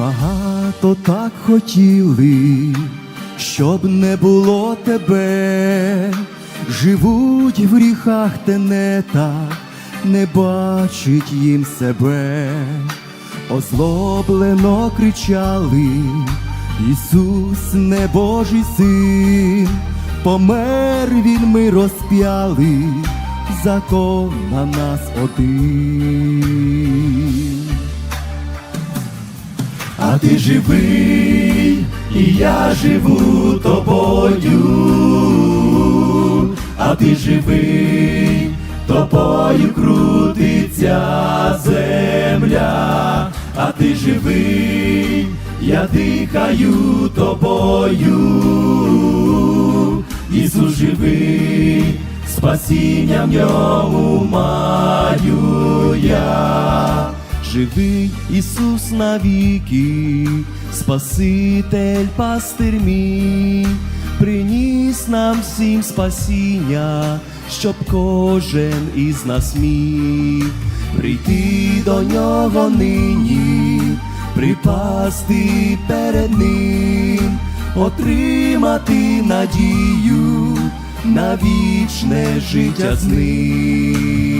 Багато так хотіли, щоб не було тебе, живуть в гріхах тенетах, не бачить їм себе, озлоблено кричали, Ісус, не Божий син, помер він, ми розп'яли, закон на нас один. А ти живий, і я живу тобою, а ти живий, тобою крутиться земля, а ти живий, я дихаю тобою, Ісус живий, спасіння в ньому маю Живий Ісус навіки, Спаситель пастир мій, приніс нам всім спасіння, щоб кожен із нас міг прийти до нього нині, припасти перед ним, отримати надію на вічне життя з ним.